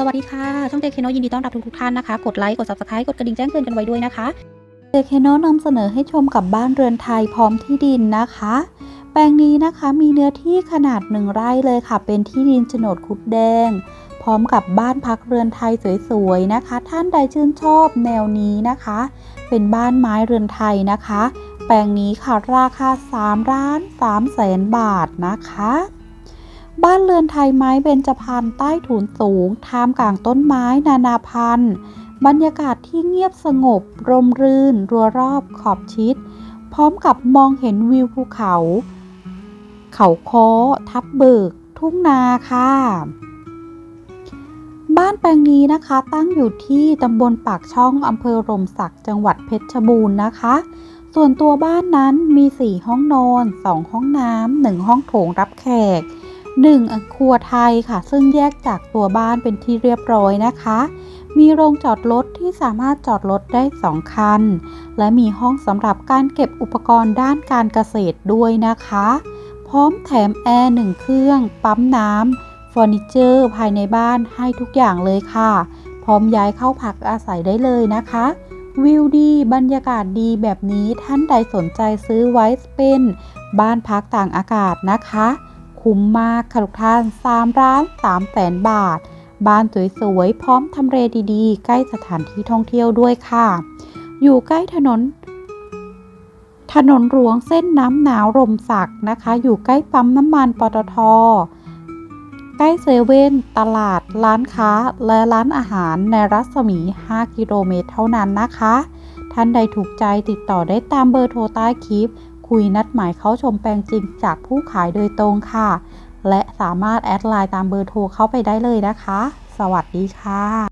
สวัสดีค่ะ ช่องเจเคโนยินดีต้อนรับทุกๆท่านนะคะ กดไลค์ กด subscribe กดกระดิ่งแจ้งเตือนกันไว้ด้วยนะคะเจเคโนนำเสนอให้ชมกับบ้านเรือนไทยพร้อมที่ดินนะคะ แปลงนี้นะคะมีเนื้อที่ขนาดหนึ่งไร่เลยค่ะ เป็นที่ดินโฉนดคุดแดง พร้อมกับบ้านพักเรือนไทยสวยๆนะคะ ท่านใดชื่นชอบแนวนี้นะคะ เป็นบ้านไม้เรือนไทยนะคะ แปลงนี้ค่ะราคา3ล้าน3แสนบาทนะคะ บ้านเรือนไทยไม้เบญจพรรณใต้ถุนสูงท่ามกลางต้นไม้นานาพันธุ์ บรรยากาศที่เงียบสงบ ร่มรื่น รัวรอบขอบชิด พร้อมกับมองเห็นวิวภูเขา เขาโค้ทับเบิก ทุ่งนาค่ะ บ้านแปลงนี้นะคะตั้งอยู่ที่ตำบลปากช่องอำเภอรมศักดิ์จังหวัดเพชรบูรณ์นะคะส่วนตัวบ้านนั้นมี 4 ห้องนอน 2 ห้องน้ำ 1 ห้องโถงรับแขก 1 ครัวไทยค่ะ ซึ่งแยกจากตัวบ้านเป็นที่เรียบร้อยนะคะ มีโรงจอดรถที่สามารถจอดรถได้ 2 คัน และมีห้องสำหรับการเก็บอุปกรณ์ด้านการเกษตรด้วยนะคะ พร้อมแถมแอร์หนึ่งเครื่อง ปั๊มน้ำเฟอร์นิเจอร์ภายในบ้านให้ทุกอย่างเลยค่ะ พร้อมย้ายเข้าพักอาศัยได้เลยนะคะวิวดี บรรยากาศดีแบบนี้ท่านใดสนใจซื้อไว้เป็นบ้านพักต่างอากาศนะคะ คุ้มมากค่ะทุกท่าน3ร้าน3แสนบาท บ้านสวยๆ พร้อมทำเลดีๆ ใกล้สถานที่ท่องเที่ยวด้วยค่ะ อยู่ใกล้ถนน ถนนหลวงเส้นน้ำหนาวรมศักนะคะ อยู่ใกล้ปั๊มน้ำมันปตท ใกล้เซเว่นตลาด ร้านค้า และร้านอาหารในรัศมี 5 กิโลเมตรเท่านั้นนะคะ ท่านใดถูกใจติดต่อได้ตามเบอร์โทรใต้คลิป คุยนัดหมายเขาชมแปลงจริงจากผู้ขายโดยตรงค่ะ และสามารถแอดไลน์ตามเบอร์โทรเข้าไปได้เลยนะคะ สวัสดีค่ะ